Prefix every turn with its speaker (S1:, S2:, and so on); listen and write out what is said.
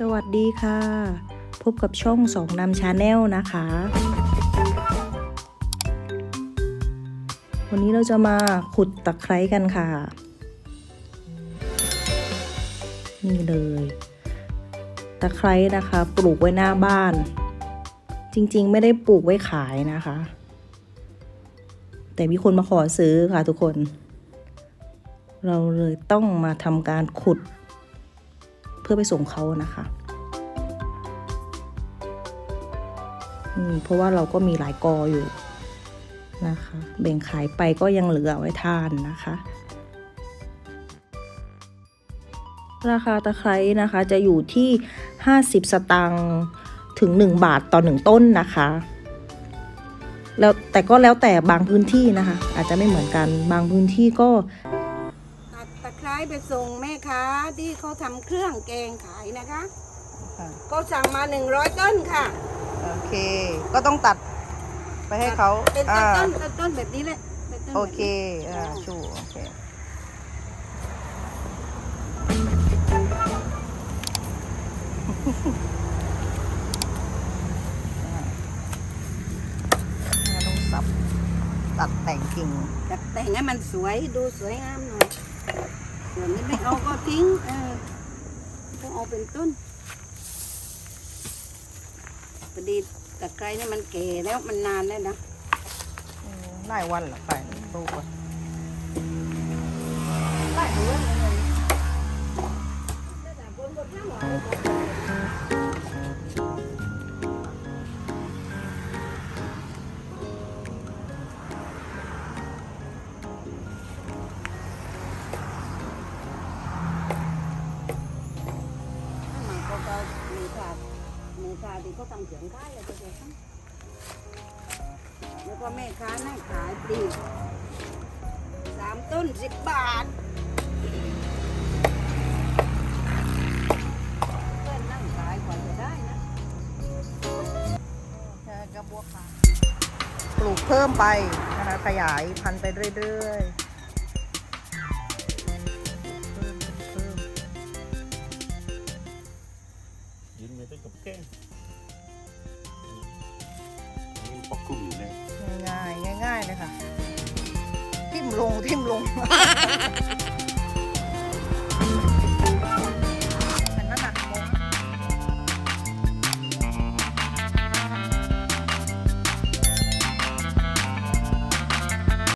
S1: สวัสดีค่ะ พบกับช่องสองนำชาแนลนะคะ วันนี้เราจะมาขุดตะไคร้กันค่ะ นี่เลย ตะไคร้นะคะ ปลูกไว้หน้าบ้าน จริงๆ ไม่ได้ปลูกไว้ขายนะคะ แต่มีคนมาขอซื้อค่ะทุกคน เราเลยต้องมาทำการขุด พื่อไปส่งเขานะคะเพราะว่าเราก็มีหลายกออยู่นะคะ แบ่งขายไปก็ยังเหลือไว้ทานนะคะ ราคาตะไคร้นะคะจะอยู่ที่ 50 สตางค์ถึง 1 บาทต่อ 1 ต้นนะคะแล้วแต่ก็แล้วแต่บางพื้นที่นะคะ อาจจะไม่เหมือนกันบางพื้นที่ก็
S2: ไคร้ไปส่งแม่ค้าที่เขาทำเครื่องแกงขายนะคะก็สั่งมา 100 ต้นค่ะ
S1: โอเค ก็ต้องตัดไปให้เขา
S2: เป็นต้นต้นต้นต้นแบบนี้แหละเป็นต้น
S1: โอ
S2: แบบ
S1: เค
S2: นี้
S1: อ่าชูโอเคต้องสับตัดแต่งกิ่ง
S2: แต่แต่งให้มันสวยดูสวยงามหน่อย ส่วนนี้ไม่เอาก็ทิ้งเออต้องเอาเป็นต้นพอดีตะไคร้เนี่ยมันแก่แล้วมันนานแล้วนะ
S1: หลายวันเหรอไปลูกอะ
S2: ได้ดูว่ามันเลย มีขาดมีขาดที่เขาทำเสียงค่ายอะไรตัวเดียวกันแล้วก็แม่ค้านั่งขายปลีกสามต้นสิบบาทเพื่อนนั่งขายกว่าจะได้นะ
S1: กระบวค่ะปลูกเพิ่มไปนะคะขยายพันธุ์ไปเรื่อยๆ
S3: ยืนไม่ได้กับแก้งนี่ปอกกุ้งอยู่เนี่ย
S1: ง่ายๆง่ายๆเลยค่ะ ทิ่มลงทิ่มลง